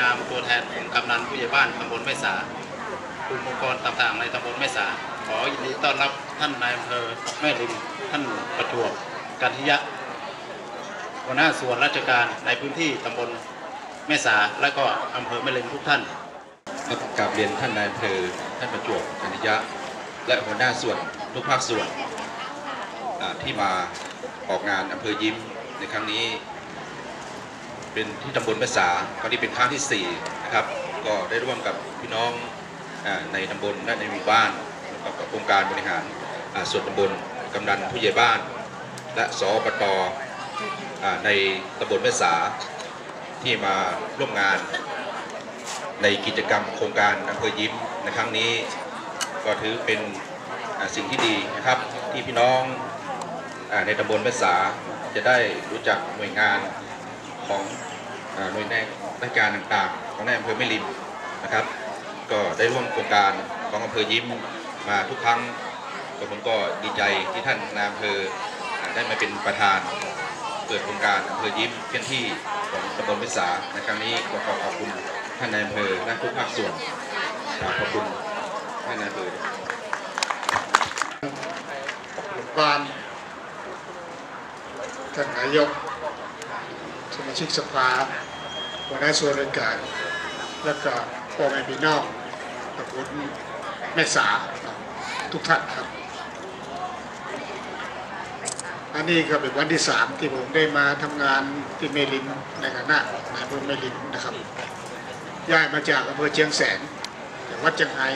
นามตัวแทนของกำนันผู้ใหญ่บ้านตำบลแม่สากลุ่มองค์กรต่างๆในตำบลแม่สาขอยินดีต้อนรับท่านนายอำเภอแม่ริมท่านประจวบกันทิยะหัวหน้าส่วนราชการในพื้นที่ตำบลแม่สาและก็อำเภอแม่ริมทุกท่านครับกราบเรียนท่านนายอำเภอท่านประจวบอนิยะ และหัวหน้าส่วนทุกภาคส่วนที่มาออกงานอำเภอยิ้มในครั้งนี้ เป็นที่ตำบลแม่สาครั้งนี้เป็นครั้งที่4นะครับก็ได้ร่วมกับพี่น้องอในตำบลและในหมู่บ้านกับองค์การบริหารส่วนตำบลกำนันผู้ใหญ่บ้าน และสอปตในตำบลแม่สาที่มาร่วมงานในกิจกรรมโครงการอำเภอยิ้มในครั้งนี้ ก็ถือเป็นสิ่งที่ดีนะครับ ที่พี่น้องในตำบลแม่สาจะได้รู้จักหน่วยงานของ อ่าหน่วยงานราชการต่างๆ ของในอำเภอแม่ริมนะครับ ก็ได้ร่วมโครงการของอำเภอยิ้มมาทุกครั้งก็ผมก็ดีใจที่ท่านนายอำเภอได้มาเป็นประธานเปิดโครงการอำเภอยิ้มเคลื่อนที่ของตำบลวิสาในครั้งนี้ก็ขอขอบคุณท่านนายอำเภอและทุกภาคส่วนกราบขอบคุณท่านนายอำเภอบ้านท่านนายก สมาชิกสภาหัวหน้าส่วนราชการ แล้วก็พ่อแม่พี่น้องตำบลแม่สาทุกท่านครับ อันนี้ก็เป็นวันที่สามที่ผมได้มาทำงานที่เมลินในคณะนายอำเภอเมลินนะครับ ย้ายมาจากอำเภอเชียงแสนจังหวัดเชียงราย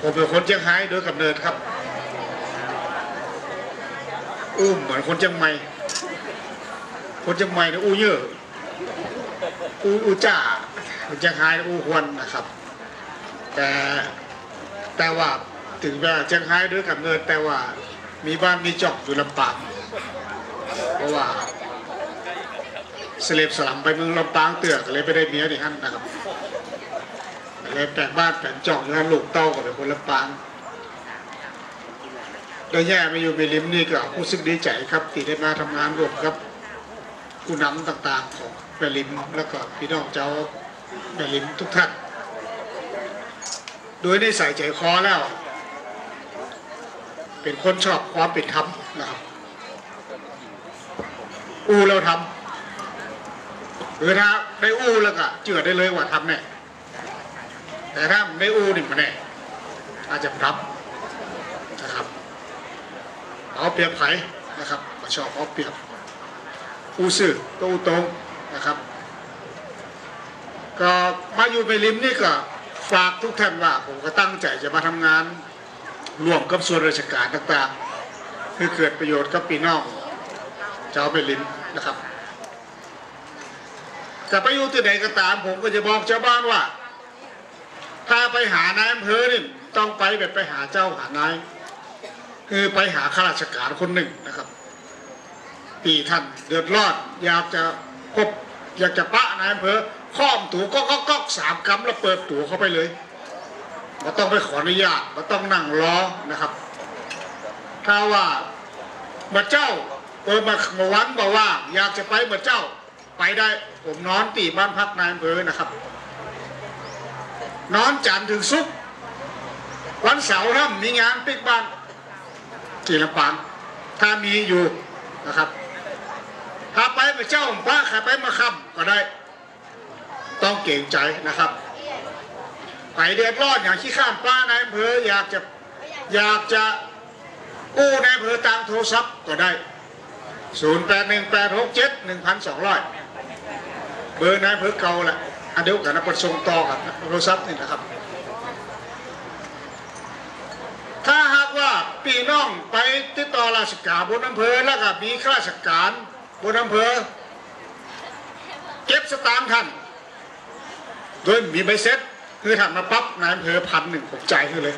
ผมเป็นคนเชียงรายโดยกำเนิดครับ อู้เหมือนคนเชียงใหม่ คนเชียงใหม่นะอู้เยอะอู้อู้จ้าคนเชียงรายอู้ควนนะครับ แต่แต่ว่าถึงแม้เชียงรายโดยกำเนิดแต่ว่ามีบ้านมีจอกอยู่ลำปางเพราะว่าสเลบสลัมไปเมืองลำปางเตือกเลยไปได้เมียที่ฮั่นนะครับเลยแปลงบ้านแปลงจ่องแล้วลูกเต้ากับเป็นคนลำปาง ได้แย่มาอยู่เมลิมนี่ก็รู้สึกดีใจครับที่ได้มาทำงานร่วมกับผู้นำต่างๆของเมลิมแล้วก็พี่น้องเจ้าเมลิมทุกท่าน โดยได้ใส่ใจคอแล้ว เป็นคนชอบความเป็นธรรมนะครับอู้เราทำหรือถ้าได้อู้แล้วก็เจือได้เลยว่าทำเนี่ยแต่ถ้าไม่อู้นี่มันแน่อาจจะรับนะครับ เอาเปรียบไผนะครับมาชอบเอาเปรียบอู้ซื่อก็อู้ตรงนะครับ ก็มาอยู่ไปริมนี่ก็ฝากทุกท่านว่าผมก็ตั้งใจจะมาทำงานร่วมกับส่วนราชการต่างๆ เพื่อเกิดประโยชน์กับพี่น้องชาไปริมนะครับจะไปอยู่ที่ไหนก็ตาม ผมก็จะบอกชาวบ้านว่า ถ้าไปหานายอำเภอนี่ต้องไปแบบไปหาเจ้าหานาย คือไปหาข้าราชการคนหนึ่งนะครับปีท่านเดือดร้อนอยากจะพบอยากจะปะนายอำเภอข้อมตัวก็ก็ก็สามกำแล้วเปิดตัวเข้าไปเลยมาต้องไปขออนุญาตมาต้องนั่งรอนะครับ ถ้าว่ามาเจ้าเออมาวันบอกว่า อยากจะไปมาเจ้าไปได้ผมนอนตีบ้านพักนายอำเภอนะครับ นอนจันทร์ถึงศุกร์วันเสาร์ถ้ามีงานปิกบ้าน ที่ลำปางถ้ามีอยู่นะครับถ้าไปมาเจ้าป้าใครไปมาคำก็ได้ ต้องเก่งใจนะครับไปเดือดร้อนอย่างขี้ข้ามป้านายอำเภออยากจะอยากจะกู้นายอำเภอตามโทรศัพท์ก็ได้ 0 8 1 8 6 7 1 2 0 0 เบอร์นายอำเภอเก่าแหละอันเดียวกันนะประสงต่อกับโทรศัพท์นี่นะครับ ถ้าหากว่า พี่น้องไปติดต่อราชการบนอำเภอแล้วก็มีข้าราชการบนอำเภอ เก็บสตางค์ท่านโดยมีใบเซ็ตคือท่านมาปั๊บนายอำเภอพันหนึ่งผมจ่ายให้เลย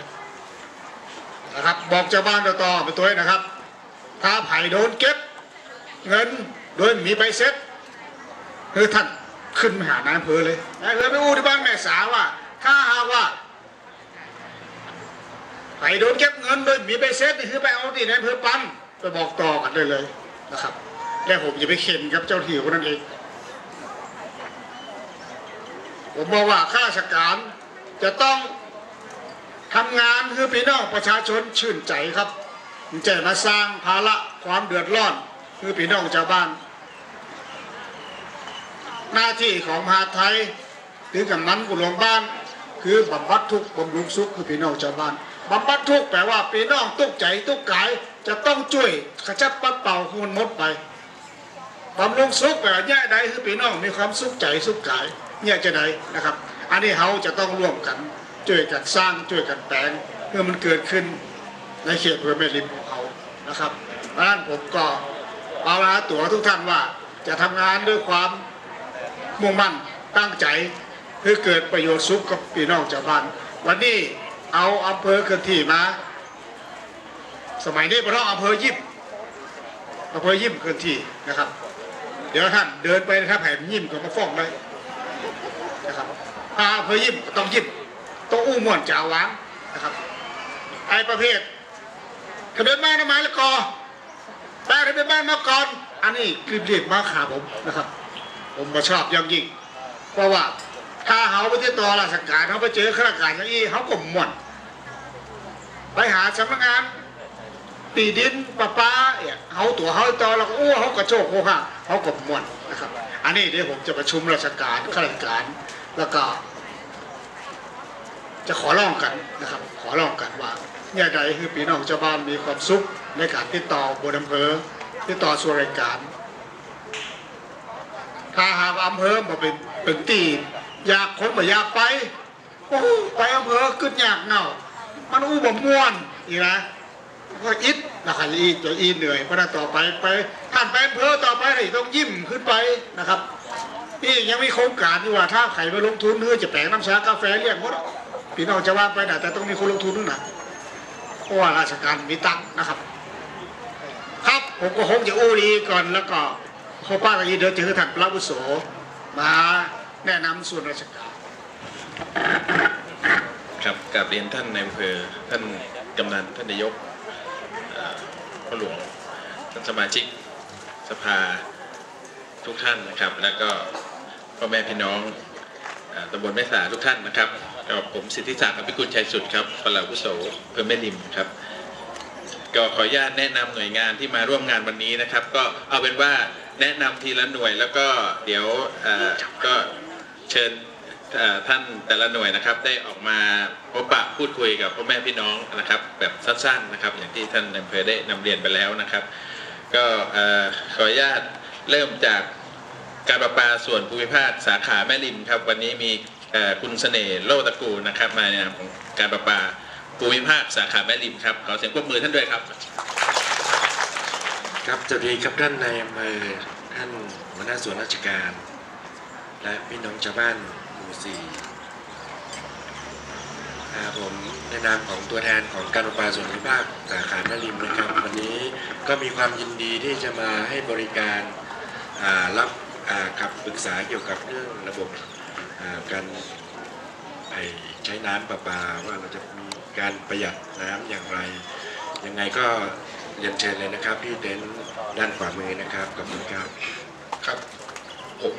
นะครับ บอกเจ้าบ้านต่อไปตัวนะครับ ถ้าไผ่โดนเก็บเงินโดยมีใบเซ็ตคือท่านขึ้นไปหานายอำเภอเลยนายอำเภอไปอู้ที่บ้านแม่สาวว่า ถ้าหากว่า ไปโดนเก็บเงินโดยมีใบเซ็ตคือไปเอาที่นายอำเภอปันไปบอกต่อกันได้เลยนะครับและผมจะไปเข็นกับเจ้าที่คนนั้นเอง ผมบอกว่าข้าราชการจะต้องทำงานคือพี่น้องประชาชนชื่นใจครับมันจะมาสร้างภาระความเดือดร้อนคือพี่น้องชาวบ้าน หน้าที่ของมหาไทยหรือกำนันกุหลวงบ้าน คือบำบัดทุกข์บำรุงสุขคือพี่น้องชาวบ้าน บำบัดทุกแปลว่าพี่น้องทุกใจทุกกาย จะต้องช่วยขจัดปัดเป่าห้มันมดไปบำรุงสุขแปลว่าแย่ใดคือพี่น้องมีความสุขใจสุขกายเนี่จะใดนะครับ อันนี้เขาจะต้องร่วมกันช่วยกันสร้างช่วยกันแปลงเพื่อมันเกิดขึ้นในเขตอำเมริมของเขานะครับเพราะนั้นผมก็เอาละตัวทุกท่านว่าจะทำงานด้วยความมุ่งมั่นตั้งใจเพื่อเกิดประโยชน์สุขกับพี่น้องชาวบ้านวันนี้ เอาอำเภอเคลื่อนที่มา สมัยนี้เราอำเภอยิมอำเภอยิมเคลื่อนที่นะครับ เดี๋ยวท่านเดินไปถ้าแผ่นยิมก็มาฟ้องเลยนะครับถ้าอำเภอยิมก็ต้องยิมต้องอู้ม่วนจ่าหวานนะครับไอประเภททะเบียนบ้านทำไมละกอแปลทะเบียนบ้านมาก่อน อันนี้รีบๆมาขาผมนะครับ ผมมาชอบอย่างยิ่ง เพราะว่า ถ้าเขาไปที่ตัวราชการเขาไปเจอข้าราชการอย่างนี้เขาก็หมด ไปหาสำนักงานตีดินปะป้าเนี่ยเขาตัวเขาต่อแล้วก็โอ้เขากระโจกโอ้ห่าเขาก็หมดนะครับ อันนี้เดี๋ยวผมจะประชุมราชการข้าราชการแล้วก็ จะขอร้องกันนะครับ ขอร้องกันว่าเนี่ยใดคือพี่น้องชาวบ้านมีความสุขในการติดต่อบนอำเภอติดต่อส่วนราชการ ถ้าหากอำเภอมาเป็นเป็นตี อยากคนมาอยากไปโอ้ไปอำเภอขึ้นยากเน่ามันอู้บ่ม่วนอีนะก็อิดนะครับอีดจะอีเหนื่อยเพราะนั้นต่อไปไปท่านไปอำเภอต่อไปต้องยิ้มขึ้นไปนะครับ นี่ยังมีโครงการอยู่ว่าถ้าใครมาลงทุนเพื่อจะแปลงน้ำชากาแฟเรียกหมดพี่น้องจะว่าไปไหนแต่ต้องมีคนลงทุนด้วยนะเพราะว่าราชการมีตังค์นะครับ ครับผมก็คงจะอู้ดีก่อนแล้วก็พอป้ากับยีเดี๋ยวจะให้ท่านพระบุโสมา แนะนำส่วนราชการ ครับกราบเรียนท่านในายอำเภอท่านกำนันท่านนายกพ่อหลวงท่านสมาชิกสภาทุกท่านนะครับ แล้วก็พ่อแม่พี่น้องตำบลแม่สาทุกท่านนะครับก็ผมสิทธิศักดิ์อภิกุลชัยสุดครับปลัดอาวุโสอำเภอแม่ริมครับ ก็ขออนุญาตแนะนำหน่วยงานที่มาร่วมงานวันนี้นะครับ ก็เอาเป็นว่าแนะนำทีละหน่วยแล้วก็เดี๋ยวก็ เชิญท่านแต่ละหน่วยนะครับได้ออกมาพบปะพูดคุยกับพ่อแม่พี่น้องนะครับ แบบสั้นๆนะครับ อย่างที่ท่านนายอำเภอได้นำเรียนไปแล้วนะครับ ก็ขออนุญาตเริ่มจากการประปาส่วนภูมิภาคสาขาแม่ริมครับ วันนี้มีคุณเสน่ห์โลตะกูนะครับ มาในนามของการประปาภูมิภาคสาขาแม่ริมครับขอเสียงปรบมือท่านด้วยครับ ครับสวัสดีครับท่านนายอำเภอท่านหัวหน้าส่วนราชการ และพี่น้องชาวบ้านหมู่สี่ผมในนามของตัวแทนของการประปาส่วนภูมิภาคสาขาแม่ริมนะครับ วันนี้ก็มีความยินดีที่จะมาให้บริการรับอ่าคำปรึกษาเกี่ยวกับเรื่องระบบการใช้น้ำประปาว่าเราจะมีการประหยัดน้ำอย่างไร ยังไงก็เรียนเชิญเลยนะครับที่เต็นท์ด้านขวามือนะครับขอบคุณครับครับผม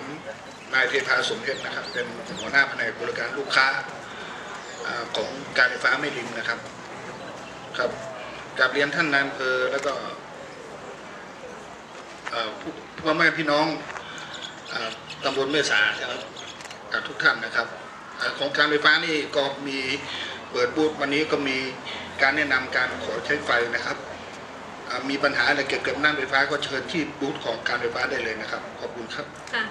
นายเทพาสมเพชรนะครับ เป็นหัวหน้าแผนกบริการลูกค้าอของการไฟฟ้าไม่ริมนะครับ ครับกราบเรียนท่านนายอำเภอแล้วก็พ่อแม่พี่น้องอตำบลเมษาครับกับทุกท่านนะครับอของการไฟฟ้านี่ก็มีเปิดบูธวันนี้ก็มีการแนะนำการขอใช้ไฟนะครับ มีปัญหาอะไรเกี่ยวกับน้ำไฟฟ้าก็เชิญที่บูธของการไฟฟ้าได้เลยนะครับ ขอบคุณครับค่ะ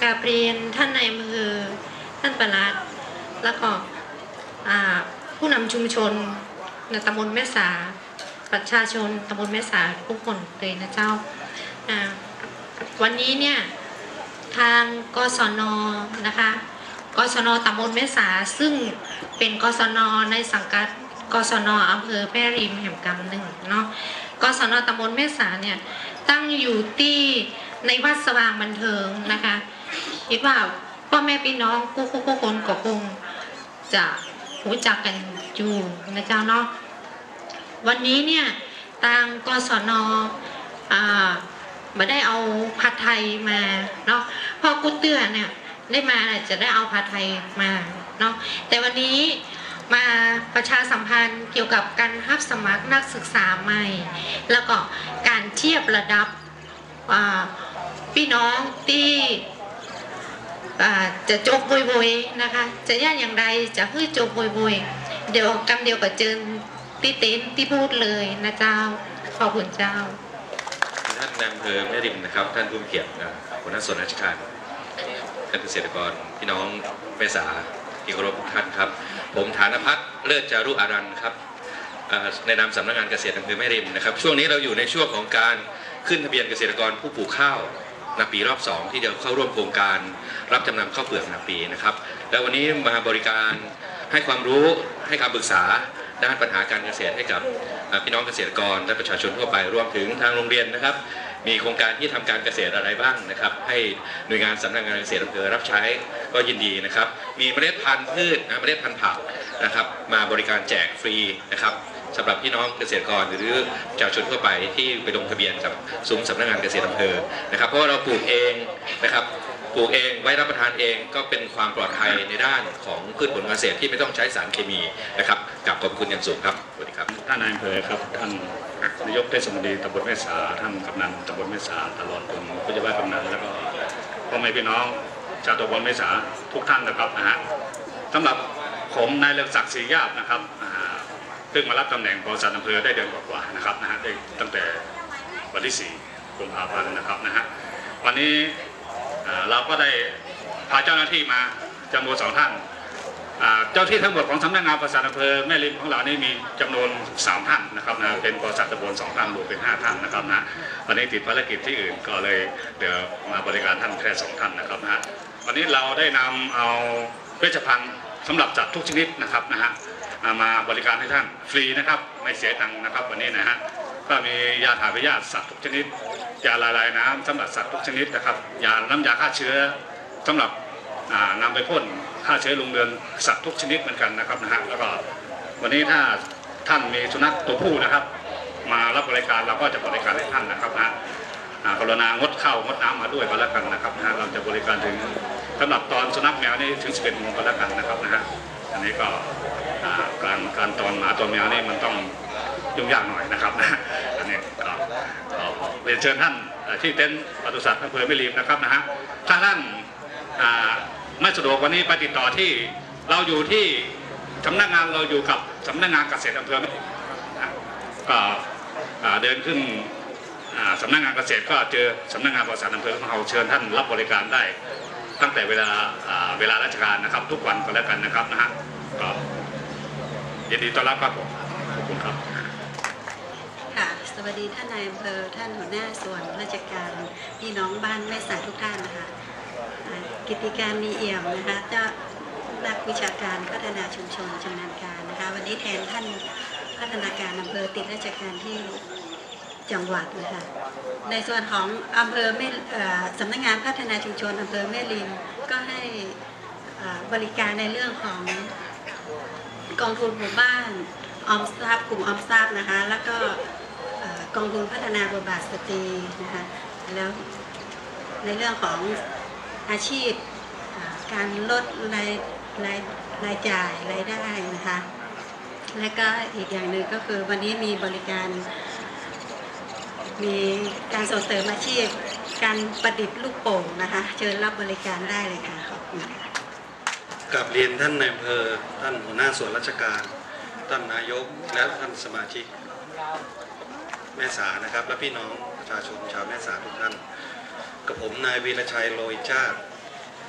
กาบเรียนท่านในายอำเภอท่านประหลัดแล้วก็ผู้นำชุมชนในตำบลแม่สา ประชาชนตำบลแม่สาทุกคนเลยนะเจ้าอ่าวันนี้เนี่ยทางกศนนะคะกศนตำบลแม่สาซึ่งเป็นกศนในสังกัดกศนอำเภอแม่ริมแห่งกำหนึ่งเนาะกศนตำบลแม่สาเนี่ยตั้งอยู่ที่ในวัดสว่างบันเทิงนะคะ คิดว่าพ่อแม่พี่น้องกู้คู่คู่คนก็คงจะรู้จักกันอยู่นะเจ้าเนาะวันนี้เนี่ยทางกศนอ่ามาได้เอาผัดไทยมาเนาะพอกูเตือนเนี่ยได้มาจะได้เอาผัดไทยมาเนาะแต่วันนี้มาประชาสัมพันธ์เกี่ยวกับการรับสมัครนักศึกษาใหม่ แล้วก็การเทียบระดับพี่น้องที่ จะจบโวยนะคะ จะย่านอย่างไรจะเพื่อจบโวยเดี๋ยวกำเดียวกับเจิญที่เต็นที่พูดเลยนะเจ้าขอบคุณเจ้า ท่านนายอำเภอแม่ริมนะครับ ท่านผู้เกียนหัวหน้าส่วนราชการท่านเกษตรกรพี่น้องแม่สาที่เคารพทุกท่านครับ ผมฐานพัฒน์เลิศจารุอารันครับในนามสำนักงานเกษตรอำเภอแม่ริมนะครับ ช่วงนี้เราอยู่ในช่วงของการขึ้นทะเบียนเกษตรกรผู้ปลูกข้าว นาปีรอบ 2 ที่จะเข้าร่วมโครงการรับจำนำข้าวเปลือกนาปีนะครับ แล้ววันนี้มาบริการให้ความรู้ให้คำปรึกษาด้านปัญหาการเกษตรให้กับพี่น้องเกษตรกรและประชาชนทั่วไปรวมถึงทางโรงเรียนนะครับ มีโครงการที่ทำการเกษตรอะไรบ้างนะครับ ให้หน่วยงานสำนักงานเกษตรอำเภอรับใช้ก็ยินดีนะครับ มีเมล็ดพันธุ์พืชนะเมล็ดพันธุ์ผักนะครับ มาบริการแจกฟรีนะครับ สำหรับพี่น้องเกษตรกรหรือประชาชนทั่วไปที่ไปลงทะเบียนกับซุ้มสำนักงานเกษตรอำเภอนะครับเพราะว่าเราปลูกเองนะครับปลูกเองไว้รับประทานเองก็เป็นความปลอดภัยในด้านของพืชผลเกษตรที่ไม่ต้องใช้สารเคมีนะครับกับขอบคุณอย่างสูงครับสวัสดีครับท่านนายอำเภอครับท่านนายกเทศมนตรีตำบลแม่สาท่านกำนันตำบลแม่สาตลอดจนผู้ใหญ่บ้านกำนันแล้วก็พ่อแม่พี่น้องชาวตำบลแม่สาทุกท่านนะครับนะฮะสำหรับผมนายเลือกศักดิ์ศรียาบนะครับ พิ่งมารับตำแหน่งปลัดอำเภอได้เดือนกว่าๆนะครับนะฮะได้ตั้งแต่วันที่ 4 กุมภาพันธ์นะครับนะฮะวันนี้เราก็ได้พาเจ้าหน้าที่มาจำนวนสองท่านเจ้าที่ทั้งหมดของสำนักงานประสานอำเภอแม่ริมของเรานี่มีจำนวน3ท่านนะครับนะเป็นประสานตำบลสองท่านรวมเป็น 5 ท่านนะครับนะวันนี้ติดภารกิจที่อื่นก็เลยเดี๋ยวมาบริการท่านแค่สองท่านนะครับนะฮะวันนี้เราได้นำเอาเวชภัณฑ์สำหรับจัดทุกชนิดนะครับนะฮะ มาบริการให้ท่านฟรีนะครับ ไม่เสียตังค์นะครับ วันนี้นะฮะก็มียาถ่ายพยาธิสัตว์ทุกชนิดยาละลายน้ำสำหรับสัตว์ทุกชนิดนะครับยาน้ำยาฆ่าเชื้อสำหรับอ่านำไปพ่นฆ่าเชื้อลงเรือนสัตว์ทุกชนิดเหมือนกันนะครับนะฮะแล้วก็วันนี้ถ้าท่านมีสุนัขตัวผู้นะครับ มารับบริการเราก็จะบริการให้ท่านนะครับนะกรุณางดข้าวงดน้ำมาด้วยก็แล้วกันนะครับนะฮะเราจะบริการถึงสำหรับตอนสุนัขแมวนี่ถึง11โมงก็แล้วกันนะครับนะฮะอันนี้ก็ การการตอนหมาตอนแมวนี่มันต้องยุ่งยากหน่อยนะครับนะอันนี้ก็เรียนเชิญท่านที่เต็นท์ปศุสัตว์อำเภอไม่รีมนะครับนะฮะถ้าท่านไม่สะดวกวันนี้ไปติดต่อที่เราอยู่ที่สำนักงานเราอยู่กับสำนักงานเกษตรอำเภอนะก็อ่าเดินขึ้นสำนักงานเกษตรก็เจอสำนักงานปศุสัตว์อำเภอของเราเชิญท่านรับบริการได้ตั้งแต่เวลาเวลาราชการนะครับ ทุกวันก็แล้วกันนะครับนะฮะก็ ยินดีต้อนรับครับผมขอบคุณครับค่ะสวัสดีท่านนายอำเภอท่านหัวหน้าส่วนราชการพี่น้องบ้านแม่สายทุกท่านนะคะกิติการมีเอี่ยมนะคะเจ้านักวิชาการพัฒนาชุมชนชำนาญการนะคะ วันนี้แทนท่านพัฒนาการอำเภอติดราชการที่จังหวัดนะคะในส่วนของอำเภอแม่สำนักงานพัฒนาชุมชนอำเภอแม่ริมก็ให้บริการในเรื่องของ กองทุนหมู่บ้านออมทรัพย์กลุ่มออมทรัพย์นะคะ แล้วก็กองทุนพัฒนาบทบาทสตรีนะคะแล้วในเรื่องของอาชีพการลดรายรายรายจ่ายรายได้นะคะ และก็อีกอย่างหนึ่งก็คือวันนี้มีบริการ มีการส่งเสริมอาชีพ การประดิษฐ์ลูกโป่งนะคะ เชิญรับบริการได้เลยค่ะขอบคุณค่ะ กับเรียนท่านในายอำเภอท่านหัวหน้าส่วนราชการ ท่านนายกและท่านสมาชิกแม่สานะครับ และพี่น้องประชาชนชาวแม่สาทุกท่าน กับผมนายวีรชัยโรยชาติ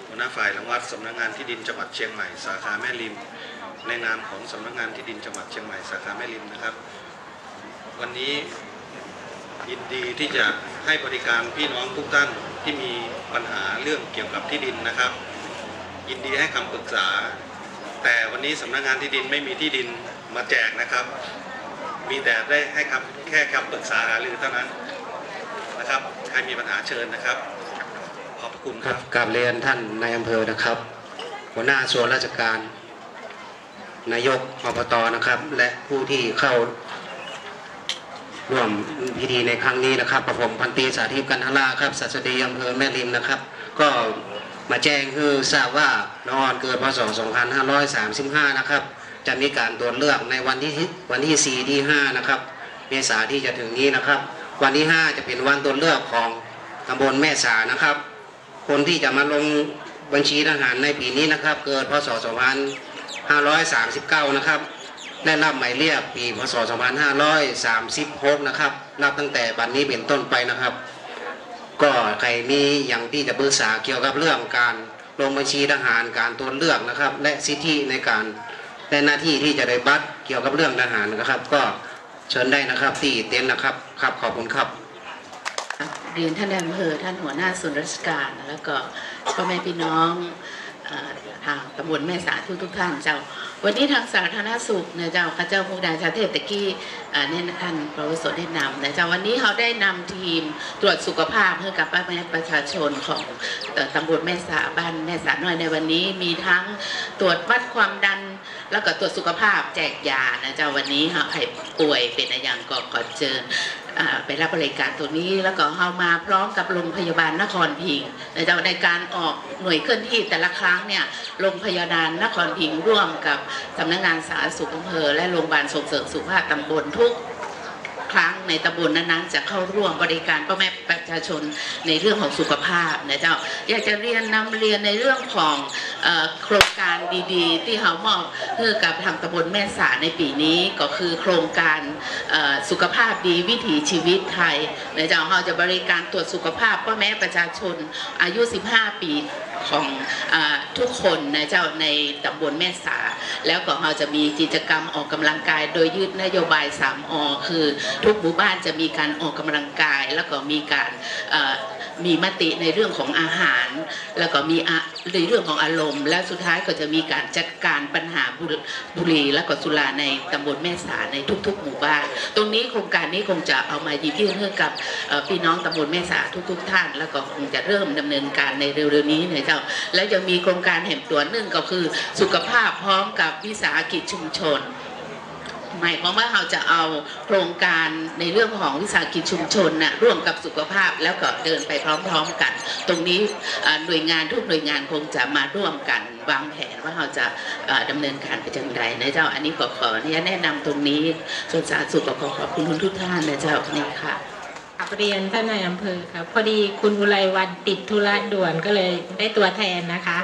หัวหน้าฝ่ายรังวัดสำนักงานที่ดินจังหวัดเชียงใหม่สาขาแม่ริม ในนามของสำนักงานที่ดินจังหวัดเชียงใหม่สาขาแม่ริมนะครับ วันนี้ยินดีที่จะให้บริการพี่น้องทุกท่านที่มีปัญหาเรื่องเกี่ยวกับที่ดินนะครับ ยินดีให้คำปรึกษา แต่วันนี้สำนักงานที่ดินไม่มีที่ดินมาแจกนะครับ มีแต่ได้ให้คำแค่คำปรึกษาหารือเท่านั้นนะครับ ใครมีปัญหาเชิญนะครับ ขอบพระคุณคครัรับบกราบเรียนท่านนายอำเภอนะครับ หัวหน้าส่วนราชการ นายกอบตนะครับ และผู้ที่เข้าร่วมพิธีในครั้งนี้นะครับประผมพันตรีสาธิตกันทราครับสัสดีอำเภอแม่ริมนะครับ ก็ มาแจ้งคือทราบว่านอนเกิดพศ 2535 นะครับ จะมีการตรวจเลือกในวันที่วันที่ 4 ที่ 5 นะครับ เมษาที่จะถึงนี้นะครับ วันที่ 5 จะเป็นวันตรวจเลือกของตำบลแม่สานะครับ คนที่จะมาลงบัญชีทหารในปีนี้นะครับ เกิดพศ 2539 นะครับและรับหมายเรียกปีพศ 2536 นะครับ นับตั้งแต่บัดนนี้เป็นต้นไปนะครับ ก็ใครมีอย่างที่จะปรึกษาเกี่ยวกับเรื่องการลงบัญชีทหารการตรวเลือกนะครับ และสิทธิในการและหน้าที่ที่จะได้บัตรเกี่ยวกับเรื่องทหารนะครับ ก็เชิญได้นะครับที่เต็นท์นะครับครับขอบคุณครับเรียนท่านนายอำเภอท่านหัวหน้าส่วนราชการแล้วก็พ่อแม่พี่น้องอทางตำบลแม่สาทุกทุกท่านเจ้า วันนี้ทางสาธารณสุขนะเจ้าข้าเจ้าผู้ดาชาเทพตะกี้เนี่ยท่านประวิศรแนะนำนะเจ้าวันนี้เขาได้นำทีมตรวจสุขภาพให้กับป้าแม่ประชาชนของตำบลแม่สาบ้านแม่สาหน้อยในวันนี้มีทั้งตรวจวัดความดันแล้วก็ตรวจสุขภาพแจกยานะเจ้าวันนี้เขาใครป่วยเป็นอะไรอย่างก็ขอเชิญอ่า ไปรับบริการตัวนี้แล้วก็เข้ามาพร้อมกับโรงพยาบาลนครพิงค์ในในการออกหน่วยเคลื่อนที่แต่ละครั้งเนี่ยโรงพยาบาลนครพิงค์ร่วมกับสำนักงานสาธารณสุขอำเภอและโรงพยาบาลส่งเสริมสุขภาพตำบลทุก ครั้งในตำบลนั้นๆ จะเข้าร่วมบริการพ่อแม่ประชาชนในเรื่องของสุขภาพนะเจ้าอยากจะเรียนนำเรียนในเรื่องของโครงการดีๆ ที่เขามอบเพื่อกับทางตำบลแม่สาในปีนี้ก็คือโครงการสุขภาพดีวิถีชีวิตไทยนะเจ้าเขาจะบริการตรวจสุขภาพพ่อแม่ประชาชนอายุ 15 ปี ของอทุกคนนะเจ้าในตำบลแม่สา แล้วก็เราจะมีกิจกรรมออกกำลังกาย โดยยึดนโยบาย 3อคือ ทุกหมู่บ้านจะมีการออกกำลังกาย แล้วก็มีการ มีมติในเรื่องของอาหาร แล้วก็มีในเรื่องของอารมณ์ และสุดท้ายก็จะมีการจัดการปัญหาบุหรี่และก็สุราในตำบลแม่สาในทุก ๆ หมู่บ้าน ตรงนี้โครงการนี้คงจะเอามาหยิบยื่นให้กับพี่น้องตำบลแม่สาทุก ๆ ท่าน แล้วก็คงจะเริ่มดำเนินการในเร็วๆนี้นะเจ้าแล้วยังมีโครงการแห่งตัวหนึ่งก็คือสุขภาพพร้อมกับวิสาหกิจชุมชน หมายความว่าเราจะเอาโครงการในเรื่องของวิสาหกิจชุมชนนะร่วมกับสุขภาพแล้วก็เดินไปพร้อมๆกัน ตรงนี้หน่วยงานทุกหน่วยงานคงจะมาร่วมกันวางแผนว่าเราจะเอ่อดำเนินการไปจังใดนะเจ้าอันนี้ก็ขออนุญาตแนะนำตรงนี้ส่วนสาธารณสุขขอขอบคุณทุกท่านนะเจ้านี่ค่ะกราบเรียนท่านนายอำเภอครับพอดีคุณอุไรวันติดธุระด่วนก็เลยได้ตัวแทนนะคะ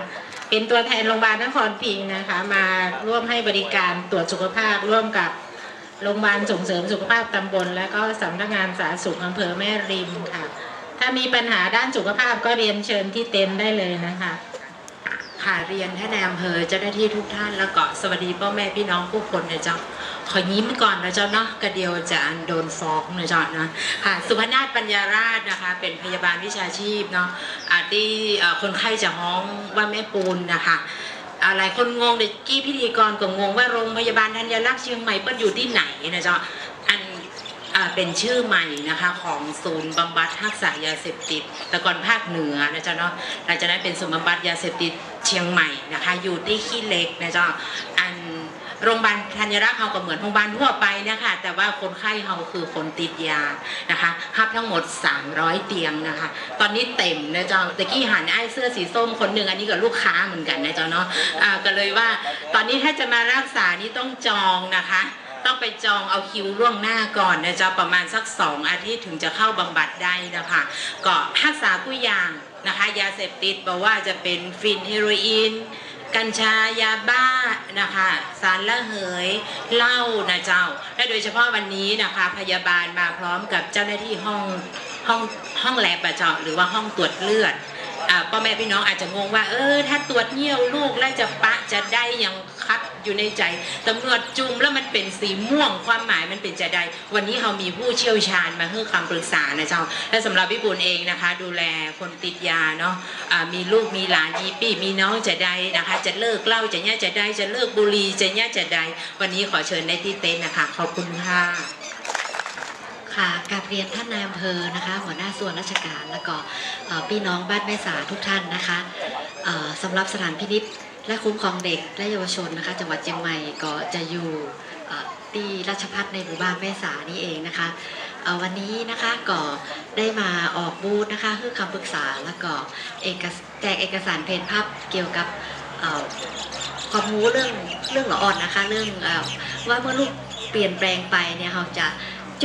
เป็นตัวแทนโรงพยาบาลนครพิงค์นะคะ มาร่วมให้บริการตรวจสุขภาพร่วมกับ โรงพยาบาลส่งเสริมสุขภาพตำบล และก็สำนักงานสาธารณสุขอำเภอแม่ริมค่ะ ถ้ามีปัญหาด้านสุขภาพก็เรียนเชิญที่เต็นท์ได้เลยนะคะ ค่ะเรียนท่านนอำเภอเจ้าหน้าที่ทุกท่านแล้วก็สวัสดีพ่อแม่พี่น้องผู้คนนะเจ้าขอยิ้มก่อนนะเจ้าเนาะกระเดียวจะอันโดนฟ้องนะเจ้านะค่ะสุพนาถปัญญาราชนะคะ เป็นพยาบาลวิชาชีพเนาะอาที่คนไข้จะฮ้องว่าแม่ปูนนะคะ อะไรคนงงเด็กกี้พิธีกรก็งงว่าโรงพยาบาลธัญรักษ์เชียงใหม่เปิ้ลอยู่ที่ไหนนะจ๊ะอันอเป็นชื่อใหม่นะคะของศูนย์บำบัดทักษายาเสพติดตะกอนภาคเหนือนะจ๊ะเนาะหลังจากนั้นเป็นศูนย์บำบัดยาเสพติดเชียงใหม่นะคะอยู่ที่ขี้เล็กนะจ๊ะอัน โรงพยาบาลธัญรักษ์เขาก็เหมือนโรงพยาบาลทั่วไปนะคะแต่ว่าคนไข้เขาคือคนติดยานะคะรับทั้งหมด 300 เตียงนะคะ ตอนนี้เต็มนะจ๊ะตะกี้หันไอ้เสื้อสีส้มคนหนึ่งอันนี้ก็ลูกค้าเหมือนกันนะจ๊ะเนาะอ่าก็เลยว่าตอนนี้ถ้าจะมารักษานี่ต้องจองนะคะต้องไปจองเอาคิวล่วงหน้าก่อนนะจ๊ะประมาณสักสองอาทิตย์ถึงจะเข้าบำบัดได้นะคะก็รักษาผู้อย่างนะคะ ยาเสพติดบอกว่าจะเป็นฟินเฮโรอีน กัญชายาบ้านะคะสารละเหยเหล้านะเจ้า และโดยเฉพาะวันนี้นะคะพยาบาลมาพร้อมกับเจ้าหน้าที่ห้องห้องห้องแลบอะเจาะหรือว่าห้องตรวจเลือด พ่อแม่พี่น้องอาจจะงงว่า เออ ถ้าตรวจเยี่ยวลูกแล้วจะปะจะได้ย่างคัดอยู่ในใจตำรวจจุ่มแล้วมันเป็นสีม่วงความหมายมันเป็นจะได้วันนี้เรามีผู้เชี่ยวชาญมาให้คำปรึกษานะเจ้าและสำหรับพี่บุญเองนะคะ ดูแลคนติดยาเนาะอ่ามีลูกมีหลานมีพี่มีน้องจะได้นะคะ จะเลิกเหล้าจะเนี่ยจะได้จะเลิกบุหรี่จะเนี่ยจะได้วันนี้ขอเชิญได้ที่เต็นท์นะคะขอบคุณค่ะ ค่ะกาบเรียนท่านนายอำเภอนะคะ หัวหน้าส่วนราชการแล้วก็พี่น้องบ้านแม่สาทุกท่านนะคะสำหรับสถานพินิษและคุ้มครองเด็กและเยาวชนนะคะ จังหวัดเชียงใหม่ก็จะอยู่ที่ราชพัฒในหมู่บ้านแม่สานี่เองนะคะวันนี้นะคะก็ได้มาออกบูธนะคะคือคำปรึกษาแล้วก็เอกแจกเอกสารเพนภาพเกี่ยวกับความรู้เรื่องเรื่องละอ่อนนะคะ เรื่องว่าเมื่อลูกเปลี่ยนแปลงไปเนี่ยเราจะ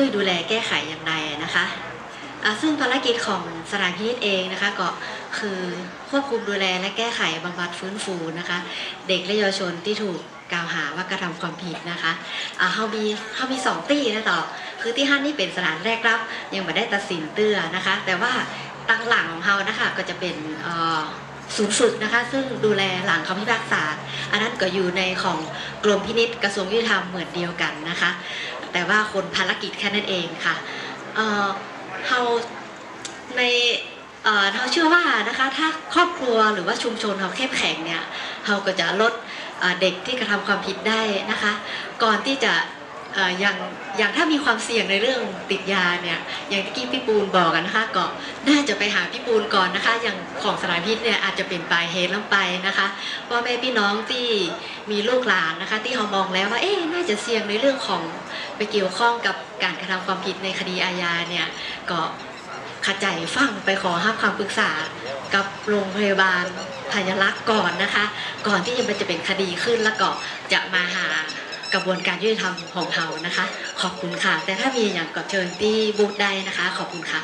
ช่วยดูแลแก้ไขอย่างไรนะคะซึ่งภารกิจของสถานพินิจเองนะคะก็คือควบคุมดูแลและแก้ไขบำบัดฟื้นฟูนะคะ เด็กและเยาวชนที่ถูกกล่าวหาว่ากระทำความผิดนะคะเขามีเขามีสองตี้นะต่อ คือที่ห้านี่เป็นสถานแรกรับ ยังไม่ได้ตัดสินเตื้อนะคะ แต่ว่าตั้งหลังของเขานะคะก็จะเป็นศูนย์ฝึกนะคะ ซึ่งดูแลหลังคำพิพากษา อันนั้นก็อยู่ในของกรมพินิษกระทรวงยุติธรรมเหมือนเดียวกันนะคะ แต่ว่าคนภารกิจแค่นั้นเองค่ะเอ่อเขาในเอ่อเราเชื่อว่านะคะถ้าครอบครัวหรือว่าชุมชนเขาเข้มแข็งเนี่ยเขาก็จะลดเด็กที่กระทำความผิดได้นะคะ ก่อนที่จะ อย่างอย่างถ้ามีความเสี่ยงในเรื่องติดยาเนี่ยอย่างที่พี่ปูนบอกกันนะคะก็น่าจะไปหาพี่ปูนก่อนนะคะ อย่างของสารพิษเนี่ยอาจจะเป็นปลายเหตุลงไปนะคะพ่อแม่พี่น้องที่มีลูกหลานนะคะ ที่เขามองแล้วว่าเอ๊ะน่าจะเสี่ยงในเรื่องของไปเกี่ยวข้องกับการกระทำความผิดในคดีอาญาเนี่ยก็ขจายฟังไปขอห้ามคำปรึกษากับโรงพยาบาลพยาลักษณ์ก่อนนะคะ ก่อนที่มันจะเป็นคดีขึ้นแล้วก็จะมาหา กระบวนการยุติธรรมของเขานะคะ ขอบคุณค่ะ แต่ถ้ามีอย่างก็เชิญที่บูธได้นะคะ ขอบคุณค่ะ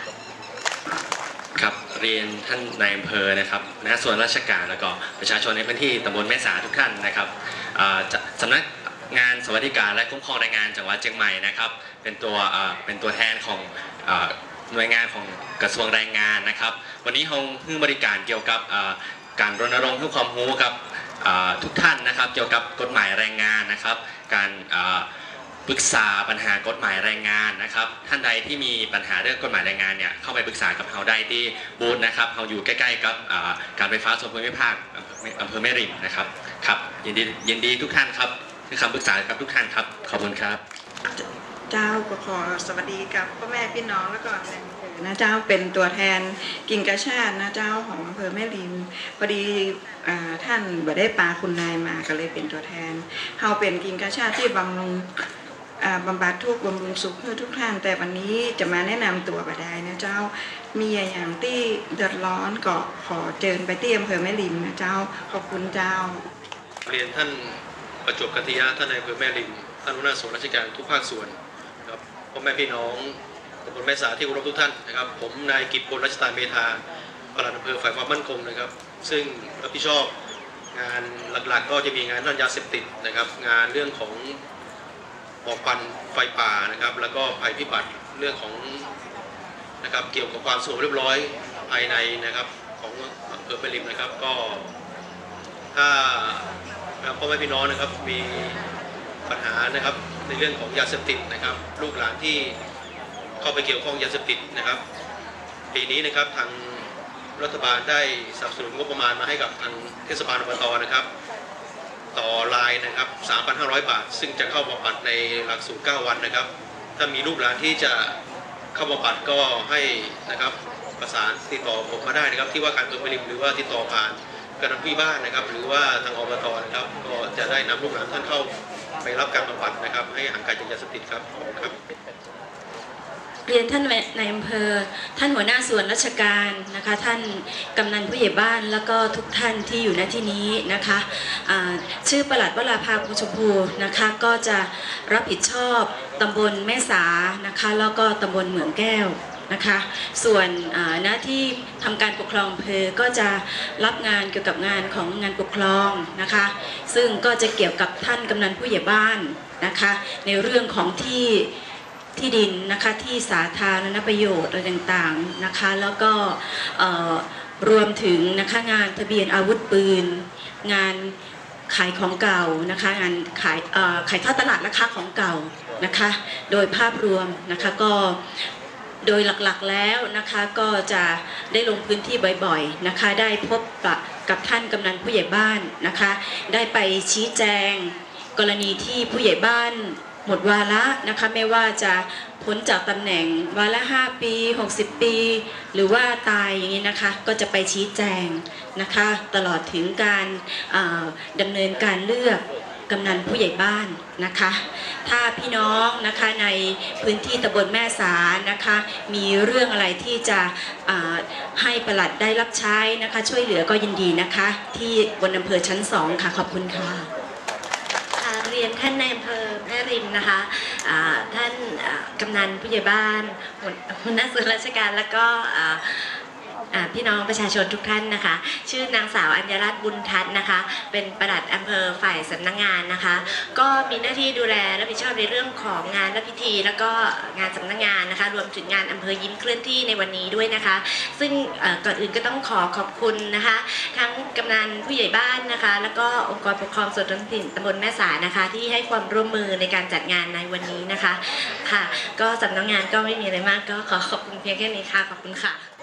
ครับเรียนท่านนายอำเภอนะครับคณะส่วนราชการแล้วก็ประชาชนในพื้นที่ตำบลแม่สาทุกท่านนะครับสำนักงานสวัสดิการและคุ้มครองแรงงานจังหวัดเชียงใหม่นะครับ เป็นตัวเป็นตัวแทนของหน่วยงานของกระทรวงแรงงานนะครับ วันนี้เราให้บริการเกี่ยวกับการรณรงค์ให้ความรู้กับทุกท่านนะครับ เกี่ยวกับกฎหมายแรงงานนะครับ การปรึกษาปัญหากฎหมายแรงงานนะครับ ท่านใดที่มีปัญหาเรื่องกฎหมายแรงงานเนี่ยเข้าไปปรึกษากับเราได้ที่บูธนะครับเราอยู่ใกล้ๆกับการไฟฟ้าส่วนภูมิภาคอำเภอแม่ริมนะครับครับยินดียินดีทุกท่านครับคือคำปรึกษากับทุกท่านครับขอบคุณครับ เจ้าก็ขอสวัสดีกับพ่อแม่พี่น้องแล้วก็ นอำเภอนะเจ้าเป็นตัวแทนกิงกระชาตินะเจ้าของอำเภอแม่ริมพอดีอท่านบ่ได้ปลาคุณนายมาก็เลยเป็นตัวแทนเฮาเป็นกิงกระชาติที่บำรุงบำบัดทุกบำรุงสุขเพื่อทุกท่าน แต่วันนี้จะมาแนะนำตัวบ่ได้นะเจ้ามีอย่างที่เดือดร้อนก็ขอเจิญไปที่อำเภอแม่ริมนะเจ้าขอบคุณเจ้า เรียนท่านประจวบกัตยะท่านนายอำเภอแม่ริมท่านหัวหน้าส่วนราชการทุกภาคส่วนครับพ่อแม่พี่น้อง ตำบลแม่สาที่เคารพทุกท่านนะครับ ผมนายกิตพลรัชตาเมธาปลัดอำเภอฝ่ายความมั่นคงนะครับ ซึ่งรับผิดชอบงานหลักๆ ก็จะมีงานด้านยาเสพติดนะครับ งานเรื่องของหมอกควันไฟป่านะครับ แล้วก็ภัยพิบัติเรื่องของนะครับเกี่ยวกับความสงบเรียบร้อยภายในนะครับของอำเภอแม่ริมนะครับก็ถ้าครับพ่อแม่พี่น้องนะครับมีปัญหานะครับในเรื่องของยาเสพติดนะครับ ลูกหลานที่ เข้าไปเกี่ยวข้องยาเสพติดนะครับ ปีนี้นะครับทางรัฐบาลได้สนับสนุนงบประมาณมาให้กับทางเทศบาลอบตนะครับ ต่อรายนะครับ 3,500 บาท ซึ่งจะเข้าบำบัดในหลักสูตร 9 วันนะครับ ถ้ามีลูกหลานที่จะเข้าบำบัดก็ให้นะครับประสานติดต่อผมมาได้นะครับ ที่ว่าการตัวผลิตหรือว่าติดต่อผ่านกระพี่บ้านนะครับ หรือว่าทางอบตนะครับก็จะได้นำลูกหลานท่านเข้าไปรับการบำบัดนะครับ ให้ห่างไกลจากยาเสพติดครับขอบคุณครับ เรียนท่านในอำเภอ ท่านหัวหน้าส่วนราชการนะคะ ท่านกำนันผู้ใหญ่บ้านแล้วก็ทุกท่านที่อยู่ณที่นี้นะคะอ่าชื่อประหลัดวราภาภูชมพูนะคะก็จะรับผิดชอบตำบลแม่สานะคะแล้วก็ตำบลเหมืองแก้วนะคะส่วนหน้าที่ทำการปกครองอำเภอก็จะรับงานเกี่ยวกับงานของงานปกครองนะคะ ซึ่งก็จะเกี่ยวกับท่านกำนันผู้ใหญ่บ้านนะคะ ในเรื่องของที่ ที่ดินนะคะที่สาธารณประโยชน์อะไรต่างๆนะคะ แล้วก็รวมถึงนะคะงานทะเบียนอาวุธปืน งานขายของเก่านะคะงานขายขายท่าตลาดราคาของเก่านะคะ โดยภาพรวมนะคะก็โดยหลักๆแล้วนะคะก็จะได้ลงพื้นที่บ่อยๆนะคะ ได้พบปะกับท่านกำนันผู้ใหญ่บ้านนะคะ ได้ไปชี้แจงกรณีที่ผู้ใหญ่บ้าน หมดวาระนะคะไม่ว่าจะพ้นจากตำแหน่งวาระ5ปี 60 ปี หรือว่าตายอย่างนี้นะคะก็จะไปชี้แจงนะคะตลอดถึงการาดำเนินการเลือกกำนันผู้ใหญ่บ้านนะคะ ถ้าพี่น้องนะคะในพื้นที่ตำบลแม่สานะคะ มีเรื่องอะไรที่จะให้ประหลัดได้รับใช้นะคะ ช่วยเหลือก็ยินดีนะคะ ที่บนอำเภอชั้นสองค่ะขอบคุณค่ะเรียนท่านใน รินนะคะท่านกำนันผู้ใหญ่บ้านหัวหัวหน้าส่วนราชการแล้วก็ พี่น้องประชาชนทุกท่านนะคะ ชื่อนางสาวอัญญรัตน์บุญทัศน์นะคะ เป็นประหลัดอำเภอฝ่ายสำนักงานนะคะ ก็มีหน้าที่ดูแลรับผิดชอบในเรื่องของงานและพิธี แล้วก็งานสำนักงานนะคะ รวมถึงงานอำเภอยิ้มเคลื่อนที่ในวันนี้ด้วยนะคะ ซึ่งก่อนอื่นก็ต้องขอขอบคุณนะคะ ทั้งกำนันผู้ใหญ่บ้านนะคะ แล้วก็องค์กรปกครองส่วนท้องถิ่นตำบลแม่สานะคะ ที่ให้ความร่วมมือในการจัดงานในวันนี้นะคะค่ะ ก็สำนักงานก็ไม่มีอะไรมาก ก็ขอขอบคุณเพียงแค่นี้ค่ะขอบคุณค่ะ